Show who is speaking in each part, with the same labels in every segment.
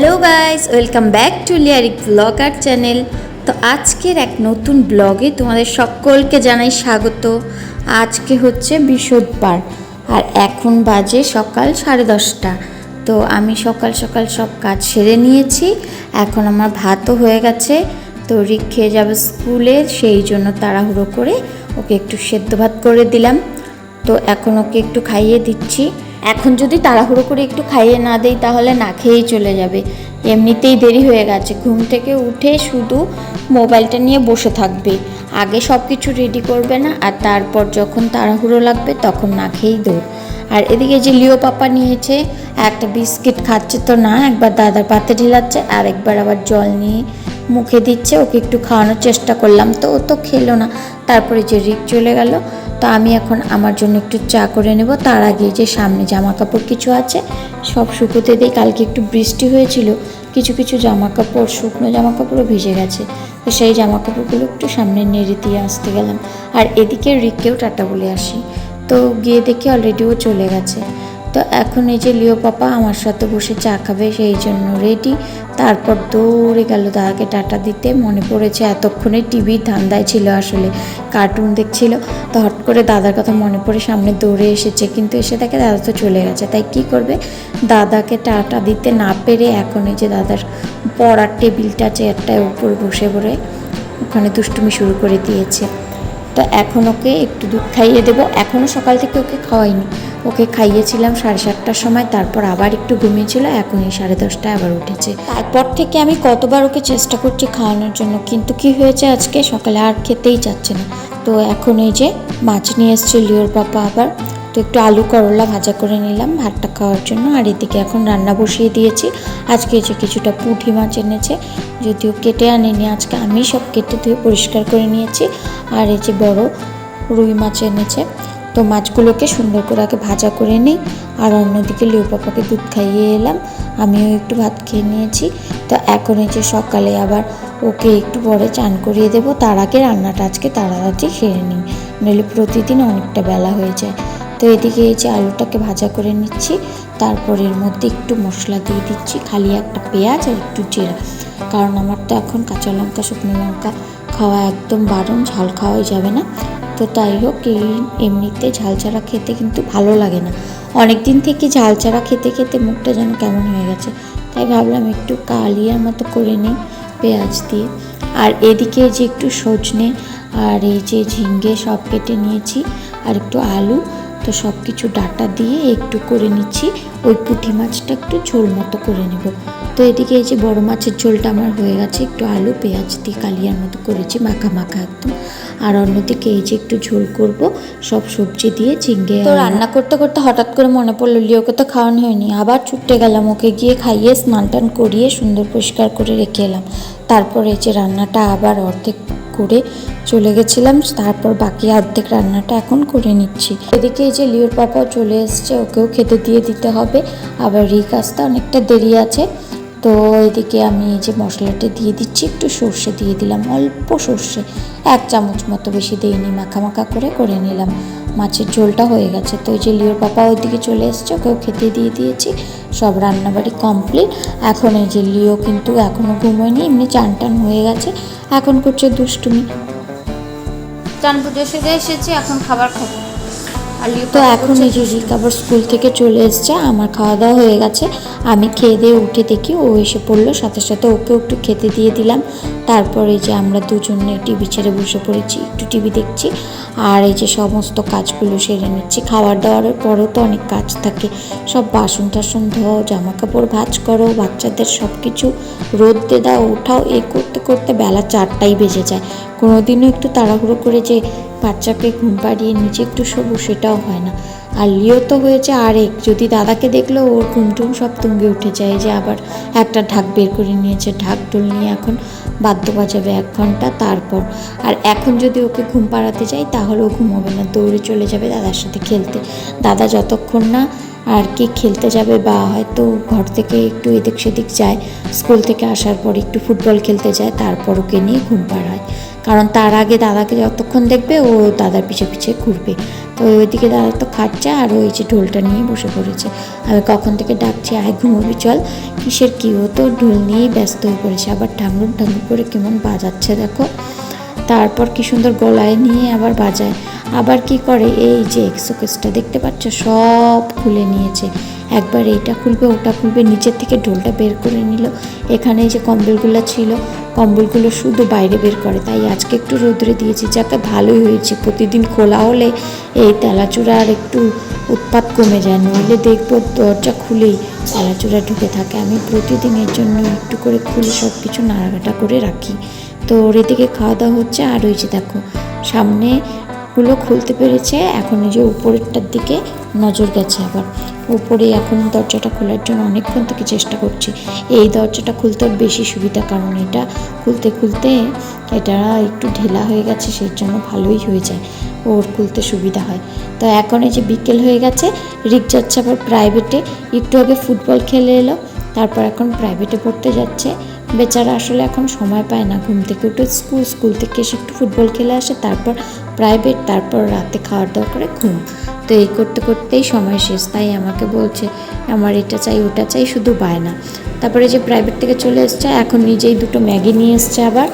Speaker 1: Hello guys welcome back to Lyric Blogger channel তো আজকের এক নতুন ব্লগে তোমাদের সকলকে জানাই স্বাগত। আজকে হচ্ছে বৃহস্পতিবার, আর এখন বাজে সকাল সাড়ে দশটা। তো আমি সকাল সকাল সব কাজ সেরে নিয়েছি, এখন আমার ভাতও হয়ে গেছে। তো রিক খেয়ে যাবে স্কুলে, সেই জন্য তাড়াহুড়ো করে ওকে একটু সেদ্ধ ভাত করে দিলাম। তো এখন ওকে একটু খাইয়ে দিচ্ছি। এখন যদি তাড়াহুড়ো করে একটু খাইয়ে না দেই, তাহলে না খেয়েই চলে যাবে। এমনিতেই দেরি হয়ে গেছে। ঘুম থেকে উঠে শুধু মোবাইলটা নিয়ে বসে থাকবে। আগে সব কিছু রেডি করবে না, আর তারপর যখন তাড়াহুড়ো লাগবে, তখন না খেয়েই দৌড়। আর এদিকে যে লিও পাপা নিয়েছে, একটা বিস্কিট খাচ্ছে তো না, একবার দাদার পাতে ঢেলাচ্ছে আর একবার আবার জল নিয়ে মুখে দিচ্ছে, ওকে একটু খাওয়ানোর চেষ্টা করলাম তো, ও তো খেলো না। তারপরে যে রিক চলে গেল তো আমি এখন আমার জন্য একটু চা করে নেব। তার আগে যে সামনে জামা কাপড় কিছু আছে, সব শুকোতে দিই কালকে একটু বৃষ্টি হয়েছিল, কিছু কিছু জামা কাপড় শুকনো জামা কাপড়ও ভিজে গেছে। তো সেই জামা কাপড়গুলো একটু সামনে নেড়ে দিয়ে আসতে গেলাম। আর এদিকে রিককেও টাটা বলে আসি। তো গিয়ে দেখি অলরেডি ও চলে গেছে। তো এখন এই যে লিও পাপা আমার সাথে বসে চা খাবে, সেই জন্য রেডি তারপর দৌড়ে গেল দাদাকে টাটা দিতে। মনে পড়েছে এতক্ষণে টিভির ধান্দায় ছিল আসলে কার্টুন দেখছিল। তো করে দাদার কথা মনে পড়ে সামনে দৌড়ে এসেছে, কিন্তু এসে দেখে দাদা তো চলে গেছে। তাই কি করবে? দাদাকে টাটা দিতে না পেরে এখন এই যে দাদার পড়ার টেবিলটা, চেয়ারটায় উপর বসে পড়ে ওখানে দুষ্টুমি শুরু করে দিয়েছে। তো এখন ওকে একটু দুধ খাইয়ে দেবো। এখনও সকাল থেকে ওকে খাওয়াইনি। ওকে খাইয়েছিলাম সাড়ে সাতটার সময়, তারপর আবার একটু ঘুমিয়েছিল, এখনই সাড়ে দশটায় আবার উঠেছে। তারপর থেকে আমি কতবার ওকে চেষ্টা করছি খাওয়ানোর জন্য, কিন্তু কি হয়েছে আজকে? সকালে আর খেতেই চাচ্ছে না। তো এখন এই যে মাছ নিয়ে এসছে লিওর পাপা আবার, তো একটু আলু করলা ভাজা করে নিলাম ভাতটা খাওয়ার জন্য। আর এদিকে এখন রান্না বসিয়ে দিয়েছি। আজকে যে কিছুটা পুঁটি মাছ এনেছে, যদিও কেটে আনেনি, আজকে আমি সব কেটে ধুয়ে পরিষ্কার করে নিয়েছি। আর এই যে বড় রুই মাছ এনেছে, তো মাছগুলোকে সুন্দর করে আগে ভাজা করে নিই। আর অন্যদিকে লিও পাপাকে দুধ খাইয়ে এলাম, আমিও একটু ভাত খেয়ে নিয়েছি। তো এখন এই যে সকালে আবার ওকে একটু পরে চান করিয়ে দেবো। তার আগে রান্নাটা আজকে তাড়াতাড়ি সেরে নিই, নইলে প্রতিদিন অনেকটা বেলা হয়ে যায়। তো এদিকে এই যে আলুটাকে ভাজা করে নিচ্ছি, তারপর এর মধ্যে একটু মশলা দিয়ে দিচ্ছি, খালি একটা পেঁয়াজ আর একটু জিরা। কারণ আমার তো এখন কাঁচা লঙ্কা, শুকনো লঙ্কা খাওয়া একদম বারণ, ঝাল খাওয়াই যাবে না। তো তাই হোক, এই এমনিতে ঝাল ছাড়া খেতে কিন্তু ভালো লাগে না। অনেক দিন থেকে ঝাল ছাড়া খেতে খেতে মুখটা যেন কেমন হয়ে গেছে। তাই ভাবলাম একটু কালিয়ার মতো করে নিই। পেঁয়াজ দিয়ে আর এদিকে যে একটু সজনে আর এই যে ঝিঙ্গে সব কেটে নিয়েছি। আর একটু আলু তো সব কিছু ডাটা দিয়ে একটু করে নিচ্ছি। ওই পুঁটি মাছটা একটু ঝোল মতো করে নেব। তো এদিকে এই যে বড় মাছের ঝোলটা আমার হয়ে গেছে। একটু আলু পেঁয়াজ দিয়ে কালিয়ার মতো করেছি মাখা মাখা একদম। আর অন্যদিকে এই যে একটু ঝোল করব সব সবজি দিয়ে ঝিঙ্গে তো রান্না করতে করতে হঠাৎ করে মনে পড়ল লিওকে তো খাওয়ানো হয়নি। আবার ছুটে গেলাম ওকে গিয়ে খাইয়ে স্নান টান করিয়ে সুন্দর পরিষ্কার করে রেখে এলাম। তারপরে এই যে রান্নাটা আবার অর্ধেক করে চলে গেছিলাম, তারপর বাকি অর্ধেক রান্নাটা এখন করে নিচ্ছি। এদিকে এই যে লিওর পাপাও চলে এসছে, ওকেও খেতে দিয়ে দিতে হবে। আবার রিক আসতে অনেকটা দেরি আছে। তো এদিকে আমি এই যে মশলাটা দিয়ে দিচ্ছি, একটু সর্ষে দিয়ে দিলাম, অল্প সর্ষে। এক চামচ মতো বেশি দিইনি মাখা করে করে নিলাম। মাছের ঝোলটা হয়ে গেছে। তো ওই যে লিওর পাপা ওইদিকে চলে এসছে, ওকেও খেতে দিয়ে দিয়েছি। সব রান্নাবাড়ি কমপ্লিট। এখন এই যে লিও কিন্তু এখনও ঘুমোয়নি, এমনি চান টান হয়ে গেছে। এখন করছে দুষ্টুমি।
Speaker 2: চান পুজো সেরে এসেছি, এখন খাবার খাব।
Speaker 1: তো এখন এই যে রিক আবার স্কুল থেকে চলে এসছে, আমার খাওয়া দাওয়া হয়ে গেছে। আমি খেয়ে দিয়ে উঠে দেখি ও এসে পড়ল, সাথে সাথে ওকেও একটু খেতে দিয়ে দিলাম। তারপরে যে আমরা দুজনে টিভি ছেড়ে বসে পড়েছি, একটু টিভি দেখছি, আর এই যে সমস্ত কাজগুলো সেরে নিচ্ছি। খাবার দাওয়ারের পরেও তো অনেক কাজ থাকে। সব বাসন টাসন ধোও জামা কাপড় ভাজ করো, বাচ্চাদের সব কিছু রোদতে দাও ওঠাও এ করতে বেলা চারটাই বেজে যায়। কোনোদিনও একটু তাড়াহুড়ো করে যে বাচ্চাকে ঘুম পাড়িয়ে নিচে একটু শোবো সেটাও হয় না। আর লিও তো হয়েছে আরেক, যদি দাদাকে দেখল ওর ঘুম টুম সব তুঙ্গে উঠে যায় যে আবার একটা ঢাক বের করে নিয়েছে। ঢাক ঢোল নিয়ে এখন বাদ্য বাজাবে এক ঘণ্টা তারপর। আর এখন যদি ওকে ঘুম পাড়াতে যাই তাহলে ও ঘুমোবে না, দৌড়ে চলে যাবে দাদার সাথে খেলতে। দাদা যতক্ষণ না আর কে খেলতে যাবে বা হয়তো ঘর থেকে একটু এদিক সেদিক যায়, স্কুল থেকে আসার পর একটু ফুটবল খেলতে যায়, তারপর ওকে নিয়ে ঘুম পাড়ায় কারণ তার আগে দাদাকে যতক্ষণ দেখবে ও দাদার পিছে পিছে ঘুরবে। তো ওইদিকে দাদা তো খাচ্ছে আর ওই যে ঢোলটা নিয়ে বসে পড়েছে। আমি কখন থেকে ডাকছি, আয় ঘুমোবি, চল। কিসের কী, ও তো ঢোল নিয়েই ব্যস্ত হয়ে পড়েছে। আবার ঢাঙ্গুর ঢাঙ্গুর করে কেমন বাজাচ্ছে দেখো। তারপর কি সুন্দর গলায় নিয়ে আবার বাজায়। আবার কি করে? এই যে এক্সোকেসটা দেখতে পাচ্ছ? সব খুলে নিয়েছে। একবার এইটা খুলবে, ওটা খুলবে, নিচের থেকে ঢোলটা বের করে নিল। এখানে যে কম্বলগুলো ছিল, কম্বলগুলো শুধু বাইরে বের করে। তাই আজকে একটু রোদ্রে দিয়েছি যাকে ভালোই হয়েছে। প্রতিদিন খোলা হলে এই তেলাচূড়া আর একটু উৎপাত কমে যায়। নইলে দেখব দরজা খুলেই তেলাচূড়া ঢুকে থাকে। আমি প্রতিদিন এর জন্য একটু করে খুলে সব কিছু নাড়াঘাটা করে রাখি। তো ওর এদিকে খাওয়া দাওয়া হচ্ছে। আর ওই যে দেখো, সামনে গুলো খুলতে পেরেছে। এখন এই যে উপরেরটার দিকে নজর গেছে আবার। উপরে এখন দরজাটা খোলার জন্য অনেকক্ষণ থেকে চেষ্টা করছি। এই দরজাটা খুলতে বেশি সুবিধা কারণ এটা খুলতে খুলতে এটা একটু ঢেলা হয়ে গেছে, সেই জন্য ভালোই হয়ে যায়। ওর খুলতে সুবিধা হয়। তো এখন এই যে বিকেল হয়ে গেছে, রিক যাচ্ছে আবার প্রাইভেটে একটু আগে ফুটবল খেলে এলো, তারপর এখন প্রাইভেটে পড়তে যাচ্ছে। বেচারা আসলে এখন সময় পায় না, ঘুম থেকে উঠে স্কুল স্কুল থেকে এসে একটু ফুটবল খেলে আসে, তারপর প্রাইভেট তারপর রাতে খাওয়ার দাওয়া করে ঘুম। তো এই করতে করতেই সময় শেষ, তাই আমাকে বলছে, আমার এটা চাই, ওটা চাই, শুধু বায়না। তারপরে যে প্রাইভেট থেকে চলে এসছে, এখন নিজেই দুটো ম্যাগি নিয়ে এসছে আবার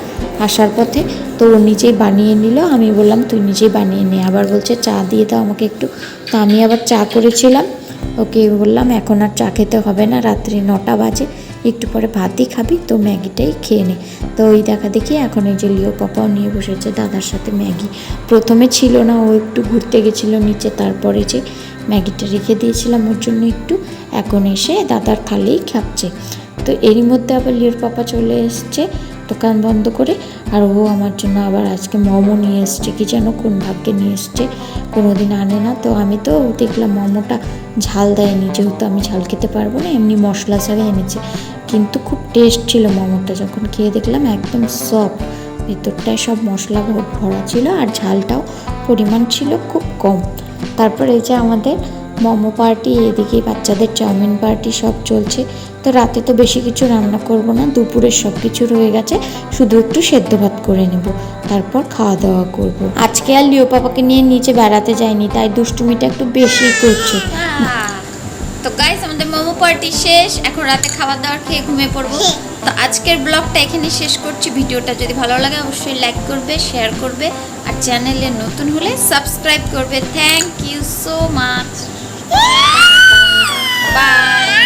Speaker 1: আসার পথে। তো ও নিজেই বানিয়ে নিল, আমি বললাম, তুই নিজেই বানিয়ে নে। আবার বলছে, চা দিয়ে দাও আমাকে একটু। তো আমি আবার চা করেছিলাম, ওকে বললাম, এখন আর চা খেতে হবে না, রাত্রি নটা বাজে। একটু পরে ভাতই খাবি, তো ম্যাগিটাই খেয়ে নে। তো ওই দেখা দেখি এখন এই যে লিও পাপাও নিয়ে বসেছে দাদার সাথে ম্যাগি। প্রথমে ছিল না, ও একটু ঘুরতে গেছিল নিচে, তারপরে যে ম্যাগিটা রেখে দিয়েছিলাম ওর জন্য একটু, এখন এসে দাদার থালেই খাচ্ছে। তো এরই মধ্যে আবার লিওর পাপা চলে এসছে দোকান বন্ধ করে আর ও আমার জন্য আবার আজকে মোমো নিয়ে এসছে। কি যেন কোন ভাগ্যে নিয়ে এসছে কোনো দিন আনে না। তো আমি তো দেখলাম মোমোটা ঝাল দেয়নি। যেহেতু আমি ঝাল খেতে পারব না, এমনি মশলা ছাড়া এনেছে। কিন্তু খুব টেস্ট ছিল মোমোটা। যখন খেয়ে দেখলাম একদম সফট ভেতরটায় সব মশলা ভরা ছিল আর ঝালটাও পরিমাণ ছিল খুব কম। তারপর এই যে আমাদের মোমো পার্টি, এদিকে বাচ্চাদের চাউমিন পার্টি সব চলছে। তো রাতে তো বেশি কিছু রান্না করব না দুপুরের সব কিছু রয়ে গেছে। শুধু একটু সেদ্ধ ভাত করে নেব, তারপর খাওয়া দাওয়া করব। আজকে আর লিও পাপাকে নিয়ে নিচে বেড়াতে যাইনি, তাই দুষ্টুমিটা একটু বেশি করছে।
Speaker 2: তো গাইস আমাদের মোমো পার্টি শেষ, এখন রাতে খাবার দাবার খেয়ে ঘুমিয়ে পড়ব। তো আজকের ব্লগটা এখানে শেষ করছি। ভিডিওটা যদি ভালো লাগে, অবশ্যই লাইক করবে শেয়ার করবে, আর চ্যানেলে নতুন হলে সাবস্ক্রাইব করবে। Thank you so much Bye.